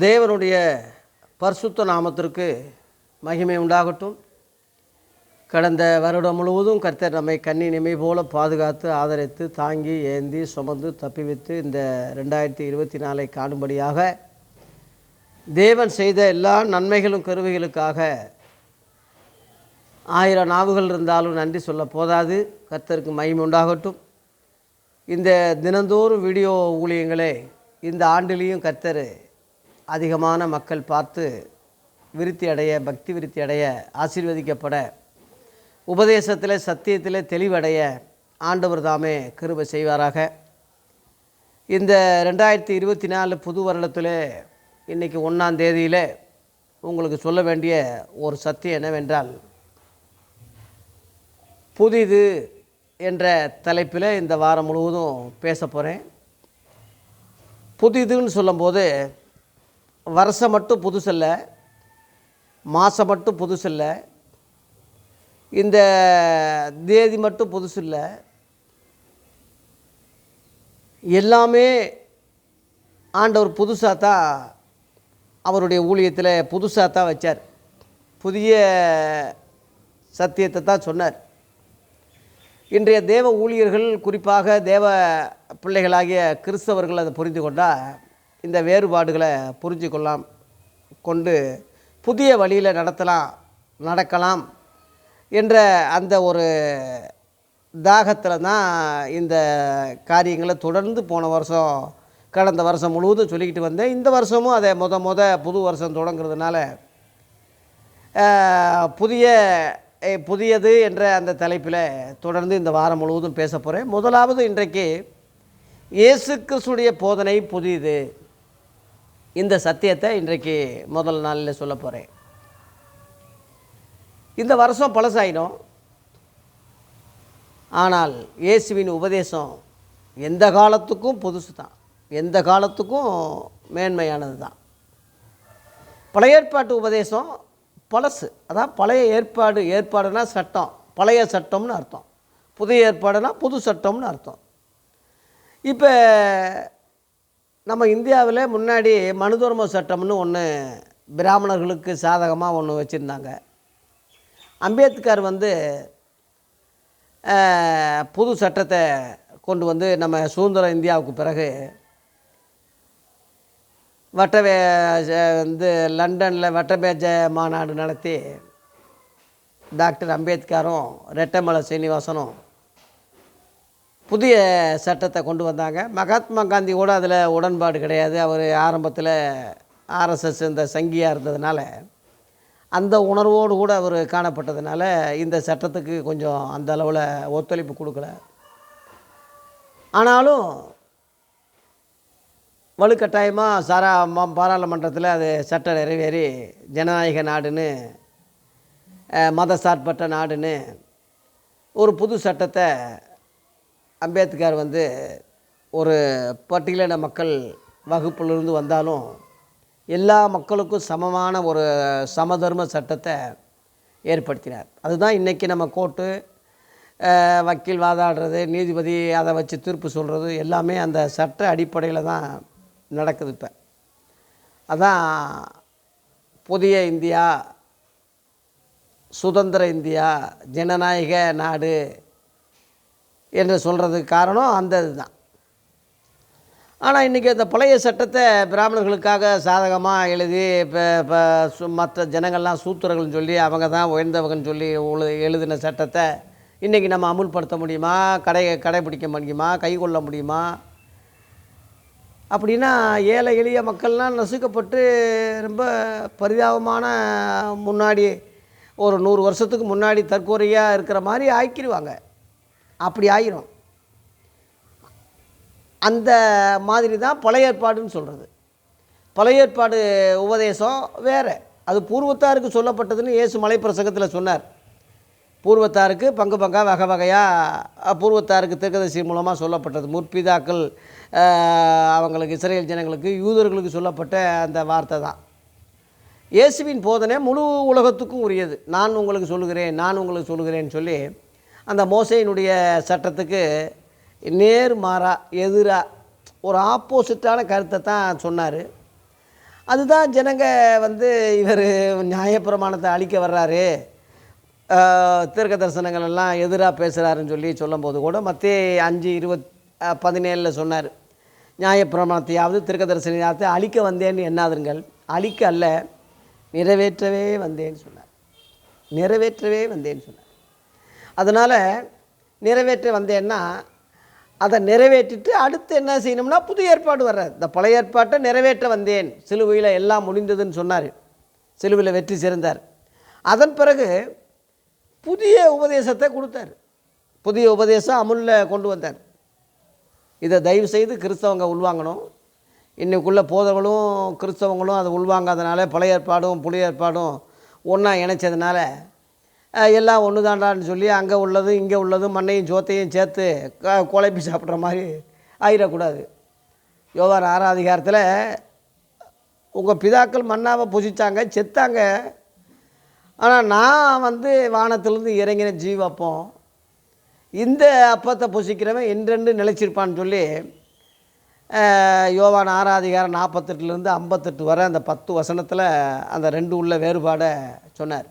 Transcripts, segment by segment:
தேவனுடைய பரிசுத்த நாமத்திற்கு மகிமை உண்டாகட்டும். கடந்த வருடம் முழுவதும் கர்த்தர் நம்மை கண்ணி நிமை போல பாதுகாத்து ஆதரித்து தாங்கி ஏந்தி சுமந்து தப்பி வைத்து இந்த ரெண்டாயிரத்தி இருபத்தி நாலை காணும்படியாக தேவன் செய்த எல்லா நன்மைகளும் கருவிகளுக்காக ஆயிரம் நாவுகள் இருந்தாலும் நன்றி சொல்ல போதாது. கர்த்தருக்கு மகிமை உண்டாகட்டும். இந்த தினந்தோறும் வீடியோ ஊழியங்களே இந்த ஆண்டிலையும் கர்த்தர் அதிகமான மக்கள் பார்த்து விருத்தி அடைய பக்தி விருத்தி அடைய ஆசீர்வதிக்கப்பட உபதேசத்தில் சத்தியத்தில் தெளிவடைய ஆண்டவர் தாமே கிருபை செய்வாராக. இந்த ரெண்டாயிரத்தி இருபத்தி நாலு புது வருடத்தில் இன்றைக்கி ஒன்றாம் தேதியில் உங்களுக்கு சொல்ல வேண்டிய ஒரு சத்தியம் என்னவென்றால் புதிது என்ற தலைப்பில் இந்த வாரம் முழுவதும் பேச போகிறேன் புதிதுன்னு சொல்லும்போது வருஷம் மட்டும் புதுசில்ல மாதம் மட்டும் புதுசில்ல இந்த தேதி மட்டும் புதுசு இல்லை எல்லாமே ஆண்டவர் புதுசாக தான் அவருடைய ஊழியத்தில் புதுசாக தான் வச்சார். புதிய சத்தியத்தை தான் சொன்னார். இன்றைய தேவ ஊழியர்கள் குறிப்பாக தேவ பிள்ளைகளாகிய கிறிஸ்தவர்கள் அதை புரிந்து கொண்டால் இந்த வேறுபாடுகளை புரிஞ்சுக்கொள்ளலாம். கொண்டு புதிய வழியில் நடத்தலாம் நடக்கலாம் என்ற அந்த ஒரு தாகத்தில் தான் இந்த காரியங்களை தொடர்ந்து போன வருஷம் கடந்த வருஷம் முழுவதும் சொல்லிக்கிட்டு வந்தேன். இந்த வருஷமும் அதை முத முத புது வருஷம் தொடங்குறதுனால புதிய புதியது என்ற அந்த தலைப்பில் தொடர்ந்து இந்த வாரம் முழுவதும் பேச போகிறேன் முதலாவது இன்றைக்கு இயேசு கிறிஸ்துடைய போதனை புதியது. இந்த சத்தியத்தை இன்றைக்கு முதல் நாளில் சொல்ல போகிறேன் இந்த வருஷம் பழசாயிடும். ஆனால் இயேசுவின் உபதேசம் எந்த காலத்துக்கும் புதுசு தான். எந்த காலத்துக்கும் மேன்மையானது தான். பழைய ஏற்பாட்டு உபதேசம் பழசு. அதான் பழைய ஏற்பாடு ஏற்பாடுனா சட்டம். பழைய சட்டம்னு அர்த்தம். புதிய ஏற்பாடுனா புது சட்டம்னு அர்த்தம். இப்போ நம்ம இந்தியாவில் முன்னாடி மனுதர்ம சட்டம்னு ஒன்று பிராமணர்களுக்கு சாதகமாக ஒன்று வச்சுருந்தாங்க. அம்பேத்கர் வந்து புது சட்டத்தை கொண்டு வந்து நம்ம சுதந்திர இந்தியாவுக்கு பிறகு வட்டவே வந்து லண்டனில் வட்டமேஜ மாநாடு நடத்தி டாக்டர் அம்பேத்கரும் ரெட்டமலை சீனிவாசனும் புதிய சட்டத்தை கொண்டு வந்தாங்க. மகாத்மா காந்தி கூட அதில் உடன்பாடு கிடையாது. அவர் ஆரம்பத்தில் ஆர்எஸ்எஸ் இந்த சங்கியாக இருந்ததுனால அந்த உணர்வோடு கூட அவர் காணப்பட்டதுனால இந்த சட்டத்துக்கு கொஞ்சம் அந்த அளவில் ஒத்துழைப்பு கொடுக்கல. ஆனாலும் வலுக்கட்டாயமாக சாரா ம- பாராளுமன்றத்தில் அது சட்டம் நிறைவேறி ஜனநாயக நாடுன்னு மத சார்பற்ற நாடுன்னு ஒரு புது சட்டத்தை அம்பேத்கர் வந்து ஒரு பட்டியலின மக்கள் வகுப்பிலிருந்து வந்தாலும் எல்லா மக்களுக்கும் சமமான ஒரு சமதர்ம சட்டத்தை ஏற்படுத்தினார். அதுதான் இன்றைக்கி நம்ம கோர்ட்டு வக்கீல் வாதாடுறது நீதிபதி அதை வச்சு தீர்ப்பு சொல்கிறது எல்லாமே அந்த சட்ட அடிப்படையில் தான் நடக்குது இப்போ. அதான் புதிய இந்தியா சுதந்திர இந்தியா ஜனநாயக நாடு என்று சொல்கிறதுக்கு காரணம் அந்த இதுதான் ஆனால் இன்றைக்கி அந்த பழைய சட்டத்தை பிராமணர்களுக்காக சாதகமாக எழுதி இப்போ இப்போ சு- மற்ற ஜனங்கள்லாம் சூத்திரர்கள்னு சொல்லி அவங்க தான் உயர்ந்தவங்கன்னு சொல்லி உழு- எழுதின சட்டத்தை இன்றைக்கி நம்ம அமுல்படுத்த முடியுமா? கடை கடைபிடிக்க முடியுமா? கை கொள்ள முடியுமா? அப்படின்னா ஏழை எளிய மக்கள்லாம் நசுக்கப்பட்டு ரொம்ப பரிதாபமான முன்னாடி ஒரு நூறு வருஷத்துக்கு முன்னாடி தற்கொலையாக இருக்கிற மாதிரி ஆக்கிடுவாங்க அப்படி ஆயிரும். அந்த மாதிரி தான் பழைய ஏற்பாடுன்னு சொல்கிறது பழைய ஏற்பாடு உபதேசம் வேறு. அது பூர்வத்தாருக்கு சொல்லப்பட்டதுன்னு இயேசு மலைப்பிரசங்கத்தில் சொன்னார். பூர்வத்தாருக்கு பங்கு பங்காக வகை வகையாக பூர்வத்தாருக்கு திருக்கதரிசி மூலமாக சொல்லப்பட்டது. முற்பிதாக்கள் அவங்களுக்கு இஸ்ரேல் ஜனங்களுக்கு யூதர்களுக்கு சொல்லப்பட்ட அந்த வார்த்தை தான். இயேசுவின் போதனை முழு உலகத்துக்கும் உரியது. நான் உங்களுக்கு சொல்லுகிறேன் நான் உங்களுக்கு சொல்லுகிறேன்னு சொல்லி அந்த மோசையினுடைய சட்டத்துக்கு நேர் மாறா எதிராக ஒரு ஆப்போசிட்டான கருத்தை தான் சொன்னார். அதுதான் ஜனங்க வந்து இவர் நியாயப்பிரமாணத்தை அழிக்க வர்றாரு. தீர்க்க தரிசனங்கள் எல்லாம் எதிராக பேசுகிறாருன்னு சொல்லி சொல்லும்போது கூட மற்ற அஞ்சு இருபத் பதினேழில் சொன்னார். நியாயப்பிரமாணத்தையாவது தீர்க்க தரிசனத்தை அழிக்க வந்தேன்னு என்னாதுங்கள் அழிக்க அல்ல நிறைவேற்றவே வந்தேன்னு சொன்னார். நிறைவேற்றவே வந்தேன்னு சொன்னார். அதனால் நிறைவேற்ற வந்தேன்னா அதை நிறைவேற்றிட்டு அடுத்து என்ன செய்யணும்னா புது ஏற்பாடு வர்றார். இந்த பழைய ஏற்பாட்டை நிறைவேற்ற வந்தேன். சிலுவையில் எல்லாம் முடிந்ததுன்னு சொன்னார். சிலுவையில் வெற்றி சிறந்தார் அதன் பிறகு புதிய உபதேசத்தை கொடுத்தார். புதிய உபதேசம் அமுலில் கொண்டு வந்தார். இதை தயவு செய்து கிறிஸ்தவங்க உள்வாங்கணும். இன்றைக்குள்ளே போதவங்களும் கிறிஸ்தவங்களும் அதை உள்வாங்காதனால பழைய ஏற்பாடும் புளிய ஏற்பாடும் ஒன்றா இணைச்சதுனால எல்லாம் ஒன்று தாண்டான்னு சொல்லி அங்கே உள்ளது இங்கே உள்ளது மண்ணையும் சோத்தையும் சேர்த்து குழப்பி சாப்பிட்ற மாதிரி ஆயிடக்கூடாது. யோவான் ஆறாம் அதிகாரத்தில் உங்கள் பிதாக்கள் மண்ணாவை புசித்தாங்க செத்தாங்க. ஆனால் நான் வந்து வானத்திலேருந்து இறங்கின ஜீவப்பம் இந்த அப்பத்தை புசிக்கிறவன் என்றென்று நிலைச்சிருப்பான்னு சொல்லி யோவான் ஆறாதிகாரம் நாற்பத்தெட்டுலேருந்து ஐம்பத்தெட்டு வரை அந்த பத்து வசனத்தில் அந்த ரெண்டு உள்ள வேறுபாடை சொன்னார்.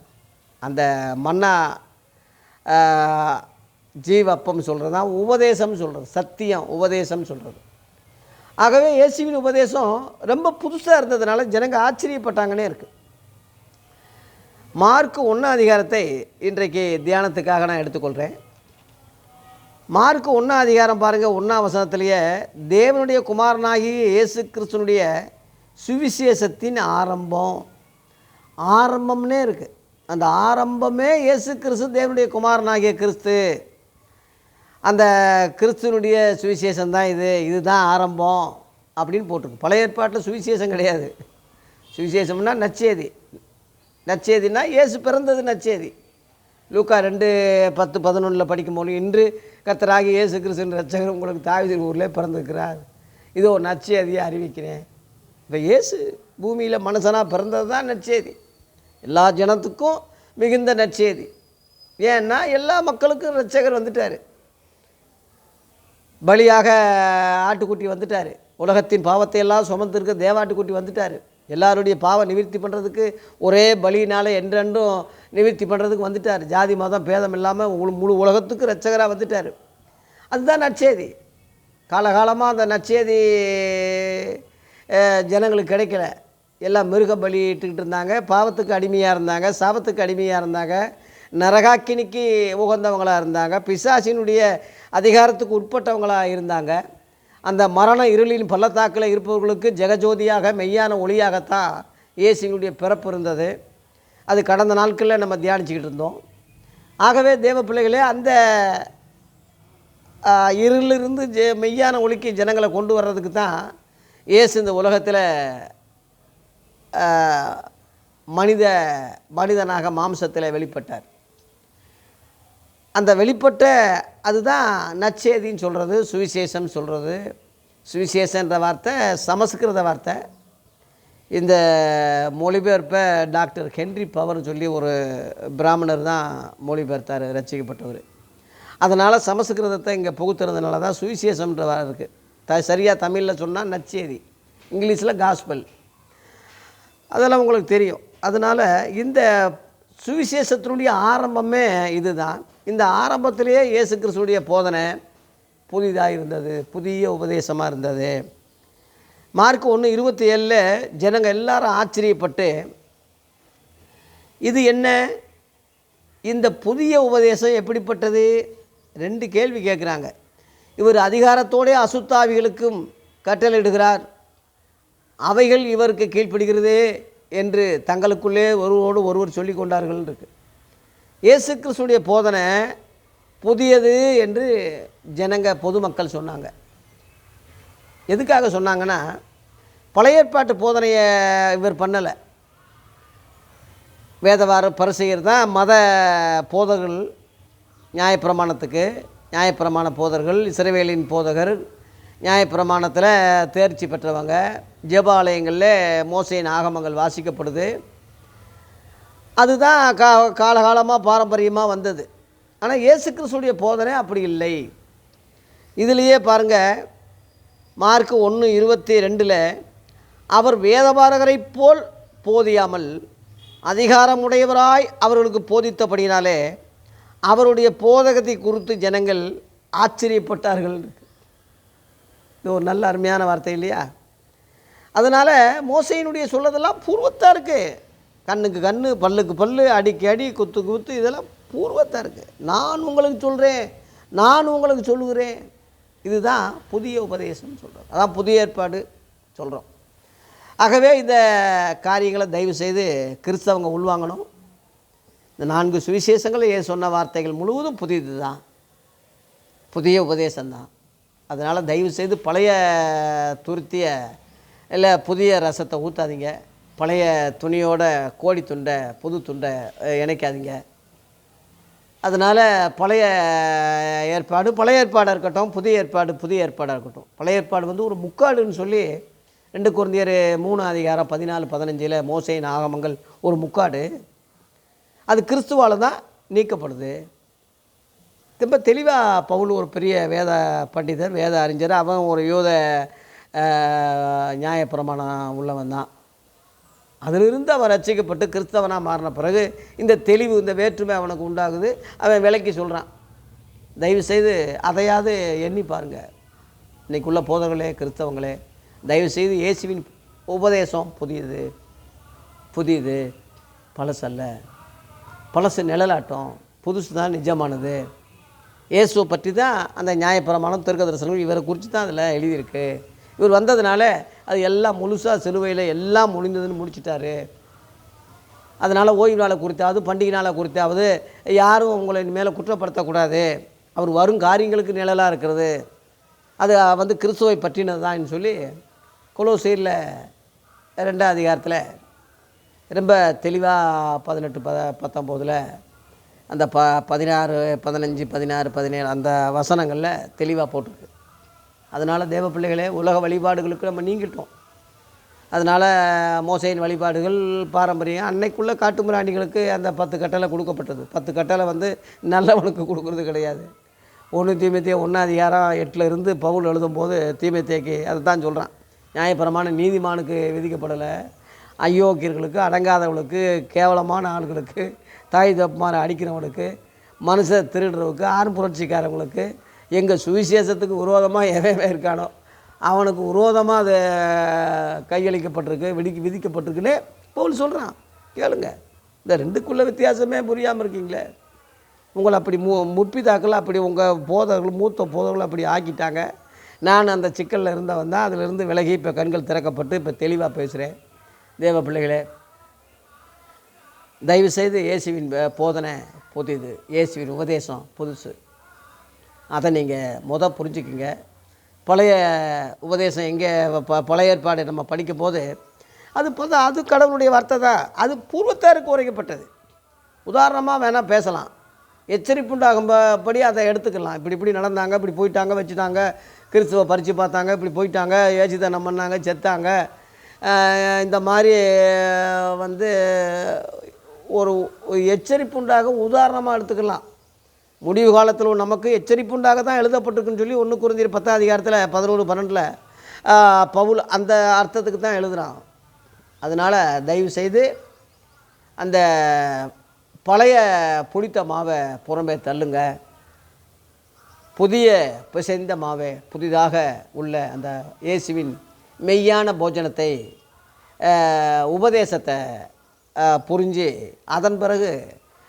அந்த மன்னா ஜீவப்பம் சொல்கிறது தான் உபதேசம் சொல்கிறது சத்தியம் உபதேசம் சொல்கிறது ஆகவே இயேசுவின் உபதேசம் ரொம்ப புதுசாக இருந்ததுனால ஜனங்க ஆச்சரியப்பட்டாங்கன்னே இருக்குது மார்க் ஒன்றாம் அதிகாரத்தை இன்றைக்கு தியானத்துக்காக நான் எடுத்துக்கொள்கிறேன் மார்க் ஒன்றாம் அதிகாரம் பாருங்கள் ஒன்றாம் வசனத்திலேயே தேவனுடைய குமாரனாகி இயேசு கிறிஸ்தனுடைய சுவிசேஷத்தின் ஆரம்பம். ஆரம்பம்னே இருக்குது அந்த ஆரம்பமே இயேசு கிறிஸ்து தேவனுடைய குமாரனாகிய கிறிஸ்து. அந்த கிறிஸ்துவனுடைய சுவிசேஷம் தான் இது இதுதான் ஆரம்பம் அப்படின்னு போட்டிருக்கு. பழைய ஏற்பாட்டில் சுவிசேஷம் கிடையாது. சுவிசேஷம்னா நச்சேதி நச்சேதினா இயேசு பிறந்தது நச்சேதி லூக்கா ரெண்டு பத்து பதினொன்றில் படிக்கும் போது இன்று கத்தராகி இயேசு கிறிஸ்துவின் ரச்சகர் உங்களுக்கு தாவிதின் ஊரில் பிறந்திருக்கிறார். இதோ நச்சேதியை அறிவிக்கிறேன். இப்போ இயேசு பூமியில் மனுஷனாக பிறந்தது தான் நச்சேதி எல்லா ஜனத்துக்கும் மிகுந்த நற்செய்தி. ஏன்னா எல்லா மக்களுக்கும் ரட்சகர் வந்துட்டார். பலியாக ஆட்டுக்குட்டி வந்துட்டார். உலகத்தின் பாவத்தை எல்லாம் சுமந்திருக்க தேவாட்டுக்குட்டி வந்துட்டார். எல்லாருடைய பாவம் நிவர்த்தி பண்ணுறதுக்கு ஒரே பலியினால் என்றென்றும் நிவர்த்தி பண்ணுறதுக்கு வந்துட்டார். ஜாதி மதம் பேதம் இல்லாமல் முழு முழு உலகத்துக்கு ரட்சகராக வந்துட்டார். அதுதான் நற்செய்தி. காலகாலமாக அந்த நற்செய்தி ஜனங்களுக்கு கிடைக்கல. எல்லாம் மிருக பலியிட்டுக்கிட்டு இருந்தாங்க. பாவத்துக்கு அடிமையாக இருந்தாங்க. சாபத்துக்கு அடிமையாக இருந்தாங்க. நரகாக்கினிக்கு உகந்தவங்களாக இருந்தாங்க. பிசாசினுடைய அதிகாரத்துக்கு உட்பட்டவங்களாக இருந்தாங்க. அந்த மரண இருளின் பள்ளத்தாக்கில் இருப்பவர்களுக்கு ஜெகஜோதியாக மெய்யான ஒளியாகத்தான் இயேசுனுடைய பிறப்பு இருந்தது. அது கடந்த நாட்களில் நம்ம தியானிச்சுக்கிட்டு இருந்தோம். ஆகவே தேவ பிள்ளைகளே அந்த ஆ, இருளிலிருந்து ஜெ மெய்யான ஒளிக்கு ஜனங்களை கொண்டு வர்றதுக்கு தான் இயேசு இந்த உலகத்தில் மனித மனிதனாக மாம்சத்தில் வெளிப்பட்டார். அந்த வெளிப்பட்ட அதுதான் நச்சேதின்னு சொல்கிறது சுவிசேஷம் சொல்கிறது சுவிசேஷன்ற வார்த்தை சமஸ்கிருத வார்த்தை. இந்த மொழிபெயர்ப்பை டாக்டர் ஹென்றி பவர்னு சொல்லி ஒரு பிராமணர் தான் மொழிபெயர்த்தார் ரசிக்கப்பட்டவர். அதனால் சமஸ்கிருதத்தை இங்கே புகுத்துறதுனால தான் சுவிசேஷம்ன்ற வார்த்தை இருக்குது த சரியாக தமிழில் சொன்னால் நச்சேதி இங்கிலீஷில் காஸ்பல் அதெல்லாம் உங்களுக்கு தெரியும். அதனால் இந்த சுவிசேஷத்தினுடைய ஆரம்பமே இதுதான். இந்த ஆரம்பத்திலேயே இயேசு கிறிஸ்துடைய போதனை புதிதாக இருந்தது புதிய உபதேசமாக இருந்தது. மார்க் ஒன்று இருபத்தி ஏழில் ஜனங்க எல்லாரும் ஆச்சரியப்பட்டு இது என்ன? இந்த புதிய உபதேசம் எப்படிப்பட்டது? ரெண்டு கேள்வி கேட்குறாங்க. இவர் அதிகாரத்தோடே அசுத்தாவிகளுக்கும் கட்டளையிடுகிறார். அவைகள் இவருக்கு கீழ்ப்படுகிறது என்று தங்களுக்குள்ளே ஒருவரோடு ஒருவர் சொல்லி கொண்டார்கள் இருக்கு. இயேசு கிறிஸ்துடைய போதனை புதியது என்று ஜனங்க பொதுமக்கள் சொன்னாங்க. எதுக்காக சொன்னாங்கன்னா பழைய ஏற்பாட்டு போதனையை இவர் பண்ணலை. வேதவார பரிசெயர் தான் மத போதர்கள் நியாயப்பிரமாணத்துக்கு நியாயப்பிரமாண போதர்கள் இஸ்ரவேலின் போதகர் நியாயப்பிரமாணத்தில் தேர்ச்சி பெற்றவங்க. ஜெபாலயங்களில் மோசையின் ஆகமங்கள் வாசிக்கப்படுது. அதுதான் கா காலகாலமாக பாரம்பரியமாக வந்தது. ஆனால் இயேசு கிறிஸ்துடைய போதனை அப்படி இல்லை. இதுலேயே பாருங்கள் மார்க் ஒன்று இருபத்தி ரெண்டில் அவர் வேதபாரகரைப் போல் போதியாமல் அதிகாரமுடையவராய் அவர்களுக்கு போதித்தபடினாலே அவருடைய போதகத்தை குறித்து ஜனங்கள் ஆச்சரியப்பட்டார்கள். இது ஒரு நல்ல அருமையான வார்த்தை இல்லையா? அதனால் மோசையினுடைய சொல்லதெல்லாம் பூர்வத்தாக இருக்குது கண்ணுக்கு கண்ணு பல்லுக்கு பல் அடிக்கு அடி குத்து குத்து இதெல்லாம் பூர்வத்தாக இருக்குது நான் உங்களுக்கு சொல்கிறேன் நான் உங்களுக்கு சொல்லுகிறேன். இதுதான் புதிய உபதேசம் சொல்கிறோம் அதான் புதிய ஏற்பாடு சொல்கிறோம் ஆகவே இந்த காரியங்களை தயவு செய்து கிறிஸ்தவங்க உள்வாங்கணும். இந்த நான்கு சுவிசேஷங்கள் ஏன் சொன்ன வார்த்தைகள் முழுவதும் புதியது தான் புதிய உபதேசம்தான். அதனால் தயவு செய்து பழைய துருத்திய இல்லை புதிய ரசத்தை ஊற்றாதீங்க பழைய துணியோட கோடி துண்டை புது துண்டை இணைக்காதீங்க. அதனால் பழைய ஏற்பாடு பழைய ஏற்பாடாக இருக்கட்டும் புதிய ஏற்பாடு புதிய ஏற்பாடாக இருக்கட்டும். பழைய ஏற்பாடு வந்து ஒரு முக்காடுன்னு சொல்லி ரெண்டு குழந்தையர் மூணு அதிகாரம் பதினாலு பதினஞ்சில் மோசை நாகமங்கள் ஒரு முக்காடு. அது கிறிஸ்துவால் தான் நீக்கப்படுது. ரொம்ப தெளிவாக பவுல் ஒரு பெரிய வேத பண்டிதர் வேத அறிஞர். அவன் ஒரு யூத நியாயப்பிரமாணம் உள்ளவன் தான். அதிலிருந்து அவன் ரசிக்கப்பட்டு கிறிஸ்தவனாக மாறின பிறகு இந்த தெளிவு இந்த வேற்றுமை அவனுக்கு உண்டாகுது. அவன் விலைக்கு சொல்கிறான் தயவு செய்து அதையாவது எண்ணி பாருங்கள் இன்றைக்குள்ள போதர்களே கிறிஸ்தவங்களே தயவு செய்து இயேசுவின் உபதேசம் புதியது. புதியது. பழசல்ல. பழசு நிழலாட்டம். புதுசு தான் நிஜமானது. இயேசுவை பற்றி தான் அந்த நியாயப்பிரமாணம் தெற்கு தரிசனங்கள் இவரை குறித்து தான் அதில் எழுதியிருக்கு. இவர் வந்ததுனால அது எல்லாம் முழுசாக சிலுவையில் எல்லாம் முடிந்ததுன்னு முடிச்சிட்டாரு. அதனால் ஓய்வு நாளை குறித்தாவது பண்டிகை நாளை குறித்தாவது யாரும் உங்களை மேலே குற்றப்படுத்தக்கூடாது. அவர் வரும் காரியங்களுக்கு நிழலாக இருக்கிறது. அது வந்து கிறிஸ்துவை பற்றினது தான் சொல்லி கொலோசீரில் ரெண்டாம் அதிகாரத்தில் ரொம்ப தெளிவாக பதினெட்டு ப பத்தொம்போதில் அந்த ப பதினாறு பதினஞ்சு பதினாறு பதினேழு அந்த வசனங்களில் தெளிவாக போட்டிருக்கு. அதனால் தேவ பிள்ளைகளே உலக வழிபாடுகளுக்கு நம்ம நீங்கிட்டோம். அதனால் மோசையின் வழிபாடுகள் பாரம்பரியம் அன்னைக்குள்ள காட்டுமிராண்டிகளுக்கு அந்த பத்து கட்டளை கொடுக்கப்பட்டது. பத்து கட்டளை வந்து நல்லவனுக்கு கொடுக்குறது கிடையாது. ஒன்று தீமைத்திய ஒன்றாதிகாரம் எட்டில் இருந்து பவுல் எழுதும்போது தீமைத்தேக்கு அதை தான் சொல்கிறான் நியாயபரமான நீதிமானுக்கு விதிக்கப்படலை. அயோக்கியர்களுக்கு அடங்காதவர்களுக்கு கேவலமான ஆண்களுக்கு தாய் தப்புமாரை அடிக்கிறவங்களுக்கு மனுஷை திருடுறவுக்கு ஆண் புரட்சிக்காரவங்களுக்கு எங்கள் சுவிசேஷத்துக்கு விரோதமாக எவையவே இருக்கானோ அவனுக்கு விரோதமாக அது கையளிக்கப்பட்டிருக்கு விதி விதிக்கப்பட்டிருக்குன்னு பவுல் சொல்கிறான் கேளுங்க. இந்த ரெண்டுக்குள்ள வித்தியாசமே புரியாமல் இருக்கீங்களே. உங்களை அப்படி மு முற்பிதாக்கள் அப்படி உங்கள் போதர்கள் மூத்த போதர்கள் அப்படி ஆக்கிட்டாங்க. நான் அந்த சிக்கலில் இருந்தவன் தான். அதிலிருந்து விலகி இப்போ கண்கள் திறக்கப்பட்டு இப்போ தெளிவாக பேசுகிறேன் தேவ பிள்ளைகளே தயவுசெய்து இயேசுவின் போதனை புதிது இயேசுவின் உபதேசம் புதுசு. அதை நீங்கள் முத புரிஞ்சுக்குங்க. பழைய உபதேசம் எங்கே ப பழைய ஏற்பாடு நம்ம படிக்கும் போது அது பொது அது கடவுளுடைய வார்த்தை தான். அது பூர்வத்தாருக்கு உரைக்கப்பட்டது. உதாரணமாக வேணால் பேசலாம். எச்சரிப்புண்டாகும்படி அதை எடுத்துக்கலாம். இப்படி இப்படி நடந்தாங்க இப்படி போயிட்டாங்க வச்சுட்டாங்க. கிறிஸ்துவ பறித்து பார்த்தாங்க இப்படி போயிட்டாங்க ஏசுதனம் பண்ணாங்க செத்தாங்க. இந்த மாதிரி வந்து ஒரு எச்சரிப்புண்டாக உதாரணமாக எடுத்துக்கலாம். முடிவு காலத்தில் நமக்கு எச்சரிப்புண்டாக தான் எழுதப்பட்டிருக்குன்னு சொல்லி ஒன்று குறைஞ்சிரு பத்தாம் அதிகாரத்தில் பதினோரு பன்னெண்டில் பவுல் அந்த அர்த்தத்துக்கு தான் எழுதுகிறான் அதனால் தயவு செய்து அந்த பழைய புளித்த மாவை புறம்பே தள்ளுங்க. புதிய பிசைந்த மாவை புதிதாக உள்ள அந்த இயேசுவின் மெய்யான போஜனத்தை உபதேசத்தை புரிஞ்சு அதன் பிறகு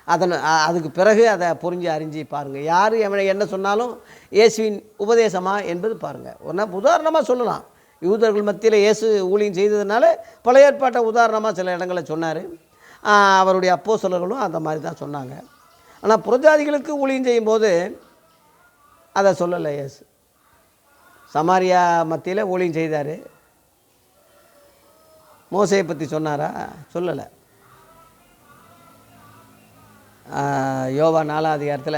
அதன் அதுக்கு பிறகு அதை புரிஞ்சு அறிஞ்சு பாருங்கள் யார் எவனை என்ன சொன்னாலும் இயேசுவின் உபதேசமா என்பது பாருங்கள் ஒன்றா உதாரணமாக சொல்லலாம். யூதர்கள் மத்தியில் இயேசு ஊழியம் செய்ததுனால பழைய ஏற்பாட்டை உதாரணமாக சில இடங்களில் சொன்னார். அவருடைய அப்போ அந்த மாதிரி தான் சொன்னாங்க. ஆனால் புரஜாதிகளுக்கு ஊழியம் செய்யும்போது அதை சொல்லலை இயேசு. சமாரியா மத்தியில் ஊழியம் செய்தார். மோசையை பற்றி சொன்னாரா? சொல்லலை. யோவா நாலாம் அதிகாரத்தில்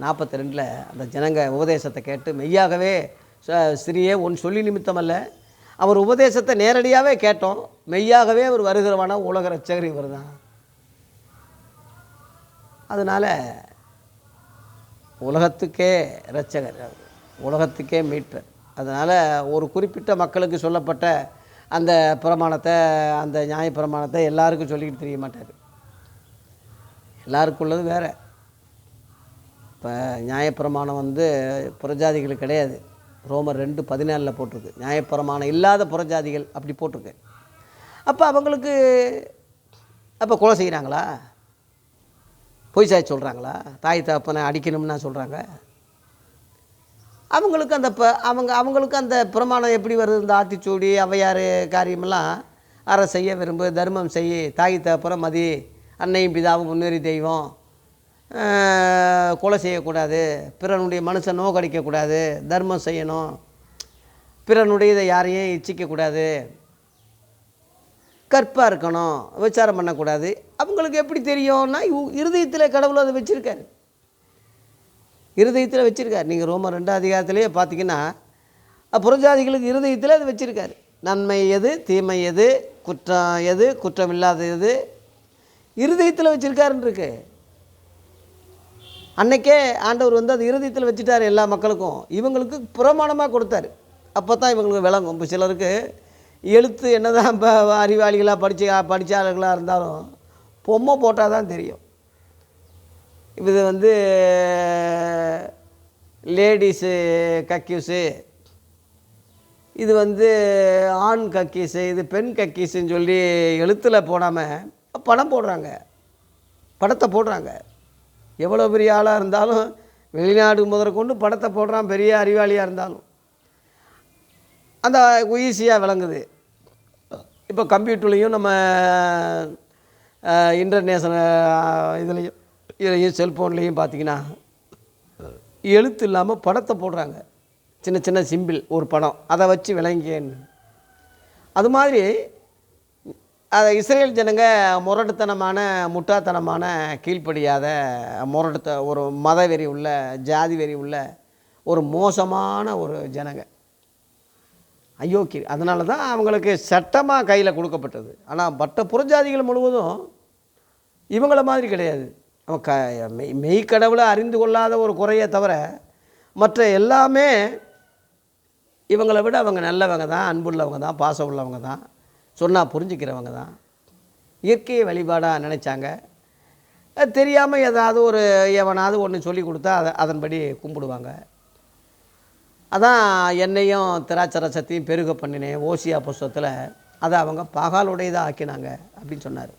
நாற்பத்தி ரெண்டில் அந்த ஜனங்க உபதேசத்தை கேட்டு மெய்யாகவே ச- ஸ்திரியே உன் சொல்லி நிமித்தம் அல்ல. அவர் உபதேசத்தை நேரடியாகவே கேட்டோம். மெய்யாகவே அவர் வருகிறவனா உலக ரட்சகர் இவர் தான் அதனால் உலகத்துக்கே ரச்சகர் அவர். உலகத்துக்கே மீட்பர். அதனால் ஒரு குறிப்பிட்ட மக்களுக்கு சொல்லப்பட்ட அந்த பிரமாணத்தை அந்த நியாய பிரமாணத்தை எல்லாருக்கும் சொல்லிக்கிட்டு தெரிய மாட்டார். எல்லாருக்கும் உள்ளது வேறு. இப்போ நியாயப்பிரமாணம் வந்து புறஜாதிகள் கிடையாது. ரோமர் ரெண்டு பதினாலில் போட்டிருக்கு. நியாயப்பிரமாணம் இல்லாத புறஜாதிகள் அப்படி போட்டிருக்கு. அப்போ அவங்களுக்கு அப்போ கொலை செய்கிறாங்களா பொய் சாய் சொல்கிறாங்களா தாய் தகப்பனை அடிக்கணும்னா சொல்கிறாங்க அவங்களுக்கு அந்த ப அவங்க அவங்களுக்கு அந்த பிரமாணம் எப்படி வருது? இந்த ஆத்திச்சூடி அவையார் காரியமெல்லாம் அற செய்ய விரும்பு தர்மம் செய் தாய் தகப்பனை மதி அன்னையும் பிதாவும் முன்னேறி தெய்வம். கொலை செய்யக்கூடாது. பிறனுடைய மனுஷன் நோக்கடிக்கக்கூடாது. தர்மம் செய்யணும். பிறனுடைய இதை யாரையும் இச்சிக்கக்கூடாது. கற்பாக இருக்கணும். விசாரம் பண்ணக்கூடாது. அவங்களுக்கு எப்படி தெரியும்னா இவ்- இருதயத்தில் கடவுள் அதை வச்சுருக்காரு. இருதயத்தில் வச்சுருக்காரு. நீங்கள் ரோம ரெண்டாம் அதிகாரத்திலேயே பார்த்தீங்கன்னா புறஜாதிகளுக்கு இருதயத்தில் அது வச்சுருக்காரு. நன்மை எது தீமை எது குற்றம் எது குற்றமில்லாத எது இருதயத்தில் வச்சுருக்காருன்னு இருக்கு. அன்னைக்கே ஆண்டவர் வந்து அது இருதயத்தில் வச்சுட்டார் எல்லா மக்களுக்கும். இவங்களுக்கு பிரமாணமாக கொடுத்தாரு. அப்போ தான் இவங்களுக்கு விளங்கும். இப்போ சிலருக்கு எழுத்து என்னதான் இப்போ அறிவாளிகளாக படித்த படித்தாளர்களாக இருந்தாலும் பொம்மை போட்டால் தான் தெரியும். இது வந்து லேடிஸு கக்யூஸு இது வந்து ஆண் கக்கீஸு இது பெண் கக்கீஸுன்னு சொல்லி எழுத்தில் போடாமல் படம் போடுறாங்க. படத்தை போடுறாங்க. எவ்வளோ பெரிய ஆளாக இருந்தாலும் வெளிநாடு முதற்கொண்டு படத்தை போடுறான் பெரிய அறிவாளியாக இருந்தாலும். அந்த ஈஸியாக விளங்குது. இப்போ கம்ப்யூட்டர்லேயும் நம்ம இன்டர்நேஷனல் இதுலேயும் இதுலேயும் செல்ஃபோன்லேயும் பார்த்தீங்கன்னா எழுத்து இல்லாமல் படத்தை போடுறாங்க. சின்ன சின்ன சிம்பிள் ஒரு படம். அதை வச்சு விளங்கியேன்னு. அது மாதிரி அதை இஸ்ரேல் ஜனங்க முரட்டுத்தனமான முட்டாத்தனமான கீழ்ப்படியாத முரட்டுத்த ஒரு மத வெறி உள்ள ஜாதி வெறி உள்ள ஒரு மோசமான ஒரு ஜனங்க. அயோக்கி அதனால தான் அவங்களுக்கு சட்டமாக கையில் கொடுக்கப்பட்டது. ஆனால் பட்ட புறஜாதிகள் முழுவதும் இவங்கள மாதிரி கிடையாது. அவன் க மெய் மெய்க்கடவுளை அறிந்து கொள்ளாத ஒரு குறையை தவிர மற்ற எல்லாமே இவங்களை விட அவங்க நல்லவங்க தான் அன்புள்ளவங்க தான் பாசம் உள்ளவங்க தான். சொன்னால் புரிஞ்சுக்கிறவங்க தான். இயற்கையை வழிபாடாக நினச்சாங்க. தெரியாமல் ஏதாவது ஒரு எவனாவது ஒன்று சொல்லி கொடுத்தா அதை அதன்படி கும்பிடுவாங்க. அதான் என்னையும் திராட்சரசத்தையும் பெருக பண்ணினேன் ஓசியா புஸ்தகத்தில் அதை அவங்க பகாலுடையதாக ஆக்கினாங்க அப்படின்னு சொன்னார்.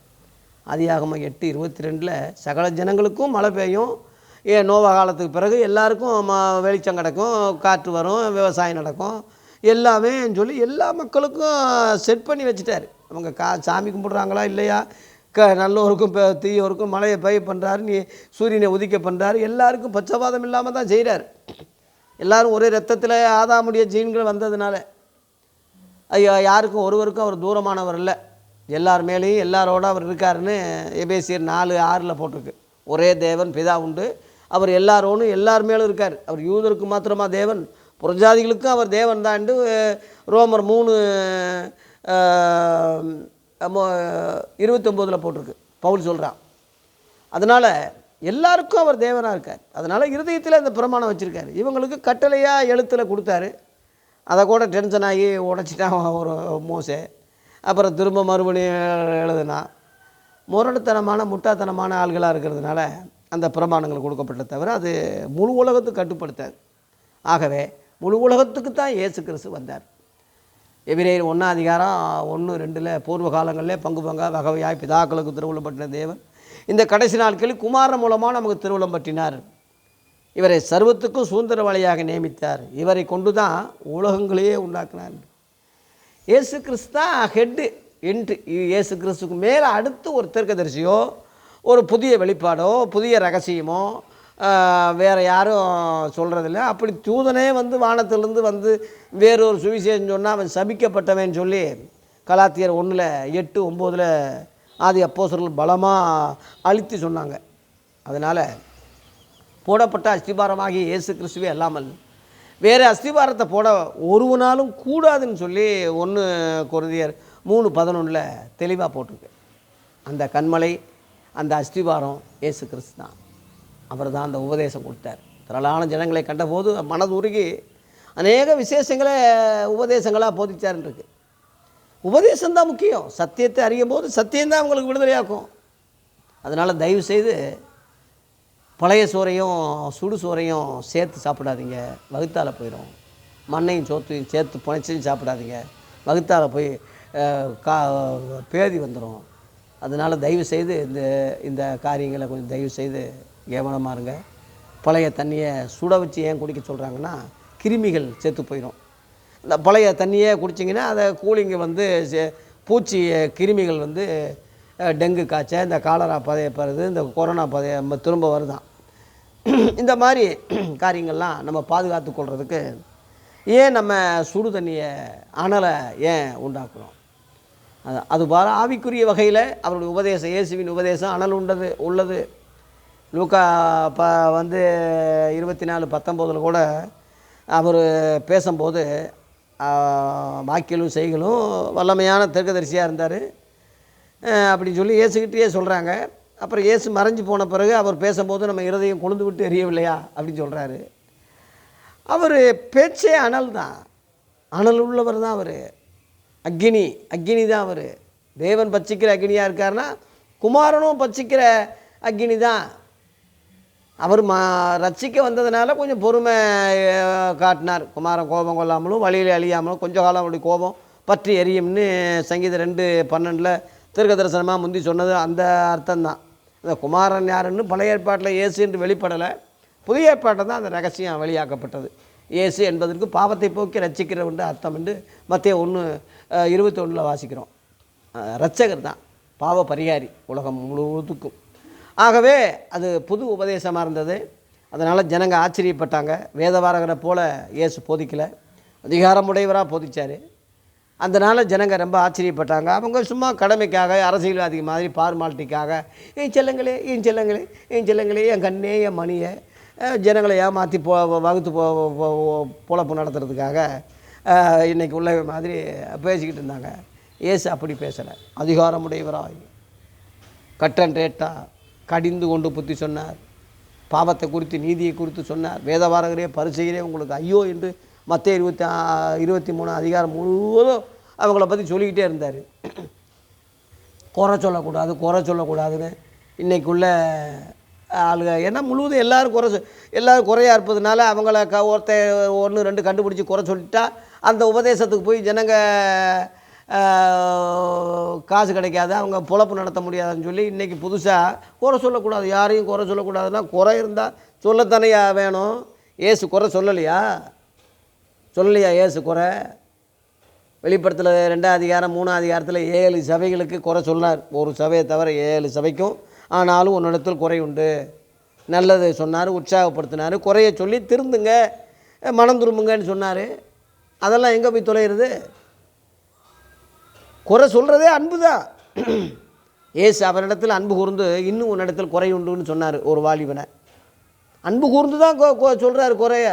அதிகாகமாக எட்டு இருபத்தி ரெண்டில் சகல ஜனங்களுக்கும் மழை பெய்யும். ஏ நோவ காலத்துக்கு பிறகு எல்லாருக்கும் ம வெளிச்சம் கிடக்கும் காற்று வரும் விவசாயம் நடக்கும். எல்லாமே சொல்லி எல்லா மக்களுக்கும் செட் பண்ணி வச்சுட்டார். அவங்க கா சாமி கும்பிட்றாங்களா இல்லையா? க நல்லோருக்கும் இப்போ தீயோருக்கும் மழையை பய பண்ணுறாரு நீ சூரியனை உதிக்க பண்ணுறாரு எல்லாருக்கும் பச்சவாதம் இல்லாமல் தான் செய்கிறார் எல்லாரும் ஒரே ரத்தத்தில் ஆதாமுடைய ஜீன்கள் வந்ததுனால. ஐயா யாருக்கும் ஒருவருக்கும் அவர் தூரமானவர் இல்லை. எல்லார் மேலேயும் எல்லாரோட அவர் இருக்காருன்னு எபேசியர் நாலு ஆறில் போட்டிருக்கு. ஒரே தேவன் பிதா உண்டு. அவர் எல்லாரோடும் எல்லார் மேலும் இருக்கார். அவர் யூதருக்கு மாத்திரமா தேவன் புறஜாதிகளுக்கும் அவர் தேவன் தான்ண்டு ரோமர் மூணு இருபத்தொம்போதில் போட்டிருக்கு. பவுல் சொல்கிறான் அதனால் எல்லாருக்கும் அவர் தேவனாக இருக்கார். அதனால் இருதயத்தில் இந்த பிரமாணம் வச்சுருக்காரு. இவங்களுக்கு கட்டளையாக எழுத்தில் கொடுத்தாரு. அதை கூட டென்ஷன் ஆகி உடச்சிட்டான் ஒரு மோசே. அப்புறம் திரும்ப மறுபடியும் எழுதுனா முரடுத்தனமான முட்டாத்தனமான ஆள்களாக இருக்கிறதுனால அந்த பிரமாணங்கள் கொடுக்கப்பட்ட தவிர அது முழு உலகத்துக்கு கட்டுப்படுத்தாது. ஆகவே முழு உலகத்துக்கு தான் இயேசு கிறிஸ்து வந்தார். எபிரேயர் ஒன்றாம் அதிகாரம் ஒன்று ரெண்டில் பூர்வ காலங்களில் பங்கு பங்கா வகவையாய் பிதாக்களுக்கு திருவுளம் தேவன். இந்த கடைசி நாட்களில் குமாரன் மூலமாக நமக்கு திருவுளம் பற்றினார். இவரை சர்வத்துக்கும் சுதந்திர வழியாக நியமித்தார். இவரை கொண்டு தான் உலகங்களையே உண்டாக்கினார். இயேசு கிறிஸ்து தான் ஹெட்டு என்று இயேசு கிறிஸ்துக்கு மேலே அடுத்து ஒரு தீர்க்கதரிசியோ ஒரு புதிய வெளிப்பாடோ புதிய ரகசியமோ வேறு யாரும் சொல்கிறதில்ல அப்படி தூதனே வந்து வானத்திலிருந்து வந்து வேறொரு சுவிசேஷம் சொன்னால் அவன் சபிக்கப்பட்டவன் சொல்லி கலாத்தியர் ஒன்றில் எட்டு ஒம்போதில் ஆதி அப்போசர்கள் பலமாக அழித்து சொன்னாங்க. அதனால் போடப்பட்ட அஸ்திபாரமாகிய இயேசு கிறிஸ்துவே அல்லாமல் வேறு அஸ்திபாரத்தை போட ஒருவனாலும் கூடாதுன்னு சொல்லி ஒன்று குருதியர் மூணு பதினொன்றில் தெளிவாக போட்டிருக்கு. அந்த கண்மலை அந்த அஸ்திபாரம் இயேசு கிறிஸ்து தான். அவர் தான் அந்த உபதேசம் கொடுத்தார். திரளான ஜனங்களை கண்டபோது மனது உருகி அநேக விசேஷங்களை உபதேசங்களாக போதிச்சாருன்னு உபதேசம் தான் முக்கியம். சத்தியத்தை அறியும் போது சத்தியம்தான் அவங்களுக்கு விடுதலையாக்கும். அதனால் தயவு செய்து பழைய சோறையும் சுடு சோறையும் சேர்த்து சாப்பிடாதீங்க. வகுத்தால் போயிடும் மண்ணையும் சோத்தையும் சேர்த்து புனைச்சையும் சாப்பிடாதீங்க. வகுத்தால் போய் கா பேதி வந்துடும் அதனால் தயவு செய்து இந்த இந்த காரியங்களை கொஞ்சம் தயவு செய்து கேவலமாக இருங்க. பழைய தண்ணியை சுட வச்சு ஏன் குடிக்க சொல்கிறாங்கன்னா கிருமிகள் செத்து போயிடும் இந்த பழைய தண்ணியே குடிச்சிங்கன்னா அதை கூலிங்கை வந்து பூச்சி கிருமிகள் வந்து டெங்கு காய்ச்சல் இந்த காலரா பதையப்படுறது இந்த கொரோனா பதைய நம்ம திரும்ப வருதான். இந்த மாதிரி காரியங்கள்லாம் நம்ம பாதுகாத்து கொள்வதுக்கு ஏன் நம்ம சுடு தண்ணியை அனலை ஏன் உண்டாக்குறோம்? அது அது பார ஆவிக்குரிய வகையில் அவருடைய உபதேசம் இயேசுவின் உபதேசம் அனல் உண்டது உள்ளது. லூக்கா ப வந்து இருபத்தி நாலு பத்தொம்போதில் கூட அவர் பேசும்போது வாக்கியலும் செய்களும் வல்லமையான தெற்கதரிசியாக இருந்தார். அப்படின்னு சொல்லி இயேசுக்கிட்டே சொல்கிறாங்க அப்புறம் இயேசு மறைஞ்சு போன பிறகு அவர் பேசும்போது நம்ம இருதயம் கொழுந்து விட்டு எரியவில்லையா அப்படின்னு சொல்கிறாரு அவர் பேச்சே அனல் தான். அனல் உள்ளவர் தான் அவர். அக்னி அக்கினி தான் அவர். தேவன் பச்சிக்கிற அக்னியாக இருக்காருன்னா குமாரனும் பச்சிக்கிற அக்கினி தான். அவர் மா ரட்சிக்க வந்ததுனால கொஞ்சம் பொறுமை காட்டினார். குமாரன் கோபம் கொள்ளாமலும் வழியில் அழியாமலும் கொஞ்சம் காலம் அவருடைய கோபம் பற்றி எரியும்னு சங்கீதம் ரெண்டு பன்னெண்டில் தீர்க்க தரிசனமாக முந்தி சொன்னது அந்த அர்த்தம்தான். இந்த குமாரன் யாருன்னு பழைய ஏற்பாட்டில் இயேசு என்று வெளிப்படலை. புதிய ஏற்பாட்டில் தான் அந்த ரகசியம் வெளியாக்கப்பட்டது. இயேசு என்பதற்கு பாவத்தை போக்கி ரட்சிக்கிறவன் அர்த்தம் என்று மத்திய ஒன்று இருபத்தி ஒன்றில் வாசிக்கிறோம். ரட்சகர் தான் பாவ பரிகாரி உலகம் முழுவதுக்கும். ஆகவே அது புது உபதேசமாக இருந்தது. அதனால் ஜனங்க ஆச்சரியப்பட்டாங்க. வேதவாரகரை போல் இயேசு போதிக்கலை. அதிகாரமுடையவராக போதித்தார் அதனால் ஜனங்க ரொம்ப ஆச்சரியப்பட்டாங்க. அவங்க சும்மா கடமைக்காக அரசியல்வாதி மாதிரி பார்மாலிட்டிக்காக என் செல்லங்களே என் செல்லங்களே என் செல்லங்களே என் கண்ணே என் மணியை. ஜனங்களை ஏமாற்றி போ வகுத்து போ போ- பொழப்பு நடத்துறதுக்காக இன்றைக்கி உள்ள மாதிரி பேசிக்கிட்டு இருந்தாங்க. ஏசு அப்படி பேசலை. அதிகாரமுடையவராய். கட்டன் ரேட்டாக கடிந்து கொண்டு புத்தி சொன்னார். பாவத்தை குறித்து நீதியை குறித்து சொன்னார். வேதவாரகரே பரிசெயரே உங்களுக்கு ஐயோ என்று மற்ற இருபத்தி இருபத்தி மூணு அதிகாரம் முழுவதும் அவங்கள பற்றி சொல்லிக்கிட்டே இருந்தார். குறை சொல்லக்கூடாது குறை சொல்லக்கூடாதுன்னு இன்றைக்குள்ள ஆளுங்க ஏன்னா முழுவதும் எல்லாரும் குறை சொ- எல்லாரும் குறையாக இருப்பதுனால அவங்கள க ஒருத்த ஒன்று ரெண்டு கண்டுபிடிச்சி குறை சொல்லிட்டா அந்த உபதேசத்துக்கு போய் ஜனங்கள் காசு கிடைக்காது அவங்க பொழப்பு நடத்த முடியாதுன்னு சொல்லி இன்றைக்கி புதுசாக குறை சொல்லக்கூடாது. யாரையும் குறை சொல்லக்கூடாதுன்னா குறை இருந்தால் சொல்லத்தானையா வேணும். ஏசு குறை சொல்லலையா? சொல்லலையா ஏசு குறை? வெளிப்படத்தில் ரெண்டாம் அதிகாரம் மூணாம் அதிகாரத்தில் ஏழு சபைகளுக்கு குறை சொன்னார். ஒரு சபையை தவிர ஏழு சபைக்கும் ஆனாலும் ஒன்னிடத்தில் குறை உண்டு. நல்லது சொன்னார் உற்சாகப்படுத்தினார். குறைய சொல்லி திருந்துங்க மனம் திரும்புங்கன்னு சொன்னார். அதெல்லாம் எங்கே போய் தொலைகிறது குறை சொல்கிறதே அன்பு தான். ஏசு அவரிடத்தில் அன்பு கூர்ந்து இன்னும் உன்னிடத்தில் குறை உண்டுன்னு சொன்னார் ஒரு வாலிபனை. அன்பு கூர்ந்து தான் சொல்கிறாரு குறைய.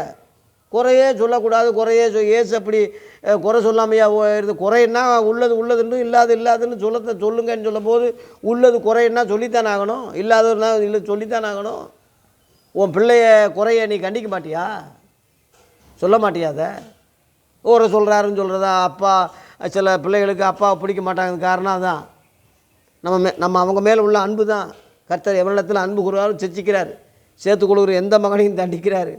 குறையே சொல்லக்கூடாது குறையே சொ ஏசு அப்படி குறை சொல்லாமையா இருந்து குறைன்னா உள்ளது உள்ளதுன்னு இல்லாது இல்லாதுன்னு சொல்ல சொல்லுங்கன்னு சொல்லும்போது உள்ளது குறைன்னா சொல்லித்தான் ஆகணும் இல்லாததுன்னா இல்லை சொல்லித்தான் ஆகணும். உன் பிள்ளைய குறைய நீ கண்டிக்க மாட்டியா? சொல்ல மாட்டியாத ஒரு சொல்கிறாருன்னு சொல்கிறதா அப்பா சில பிள்ளைகளுக்கு அப்பாவை பிடிக்க மாட்டாங்க. காரணம் அதுதான் நம்ம மே நம்ம அவங்க மேலே உள்ள அன்பு தான். கர்த்தர் எவரிடத்தில் அன்பு கூறுவாரும் செச்சிக்கிறார். சேர்த்து கொடுக்குற எந்த மகனையும் தண்டிக்கிறாரு.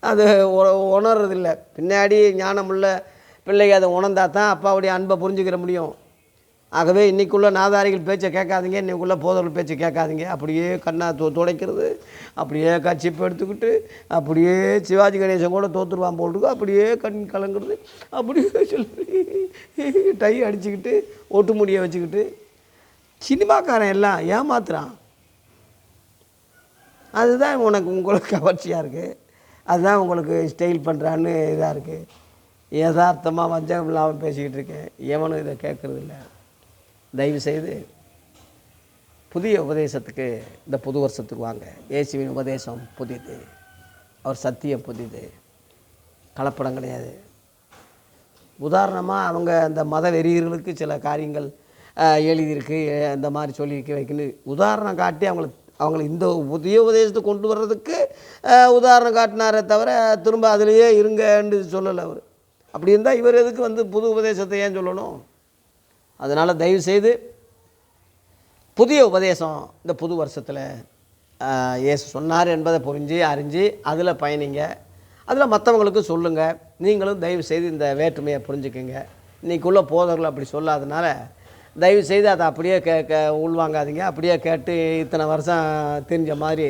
அது உணர்றதில்லை உணர்றதில்ல. பின்னாடி ஞானமுள்ள பிள்ளைங்க அதை உணர்ந்தா தான் அப்பாவுடைய அன்பை புரிஞ்சுக்கிற முடியும். ஆகவே இன்றைக்குள்ள நாதாரிகள் பேச்சை கேட்காதீங்க இன்னைக்குள்ள போதர்கள் பேச்சை கேட்காதீங்க. அப்படியே கண்ணா தோ துடைக்கிறது அப்படியே கச்சிப்பு எடுத்துக்கிட்டு அப்படியே சிவாஜி கணேசன் கூட தோத்துருவான் போல் அப்படியே கண் கலங்குறது அப்படியே சொல்லி டை அடிச்சுக்கிட்டு ஒட்டு முடியை வச்சுக்கிட்டு சினிமாக்காரன் எல்லாம் ஏமாத்துறான். அதுதான் உனக்கு உங்களுக்கு கவர்ச்சியாக இருக்குது அதுதான் உங்களுக்கு ஸ்டைல் பண்ணுறான்னு இதாக இருக்குது யதார்த்தமாக வஞ்சகம் இல்லாமல் பேசிக்கிட்டு இருக்கேன். எவனும் இதை கேட்குறதில்ல தயவுசெய்து தயவு செய்து புதிய உபதேசத்துக்கு இந்த புது வருஷத்துக்கு வாங்க. இயேசுவின் உபதேசம் புதிது. அவர் சத்தியம் புதிது. கலப்படம் கிடையாது. உதாரணமாக அவங்க அந்த மத வெறியர்களுக்கு சில காரியங்கள் எழுதியிருக்கு அந்த இந்த மாதிரி சொல்லி வைக்கணும். உதாரணம் காட்டி அவங்கள அவங்கள இந்த புதிய உபதேசத்தை கொண்டு வர்றதுக்கு உதாரணம் காட்டினாரே தவிர திரும்ப அதிலேயே இருங்கன்னு சொல்லலை அவர். அப்படி இருந்தால் இவர் எதுக்கு வந்து புது உபதேசத்தை ஏன் சொல்லணும்? அதனால் தயவு செய்து புதிய உபதேசம் இந்த புது வருஷத்தில் இயேசு சொன்னார் என்பதை புரிஞ்சு அறிஞ்சு அதில் பயணிங்க. அதில் மற்றவங்களுக்கு சொல்லுங்கள் நீங்களும் தயவு செய்து இந்த வேற்றுமையை புரிஞ்சுக்குங்க. இன்றைக்குள்ள போதர்கள் அப்படி சொல்லாதனால தயவு செய்து அதை அப்படியே கே கே உள்வாங்காதீங்க. அப்படியே கேட்டு இத்தனை வருஷம் தெரிஞ்ச மாதிரி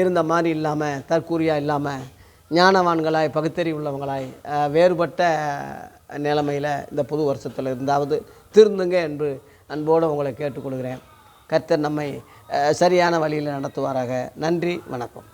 இருந்த மாதிரி இல்லாமல் தற்கூரியாக இல்லாமல் ஞானவான்களாய் பகுத்தறி உள்ளவங்களாய் வேறுபட்ட நிலைமையில் இந்த புது வருஷத்தில் இருந்தாவது திருந்துங்க என்று அன்போடு உங்களை கேட்டுக்கொள்கிறேன். கர்த்தர் நம்மை சரியான வழியில் நடத்துவாராக. நன்றி வணக்கம்.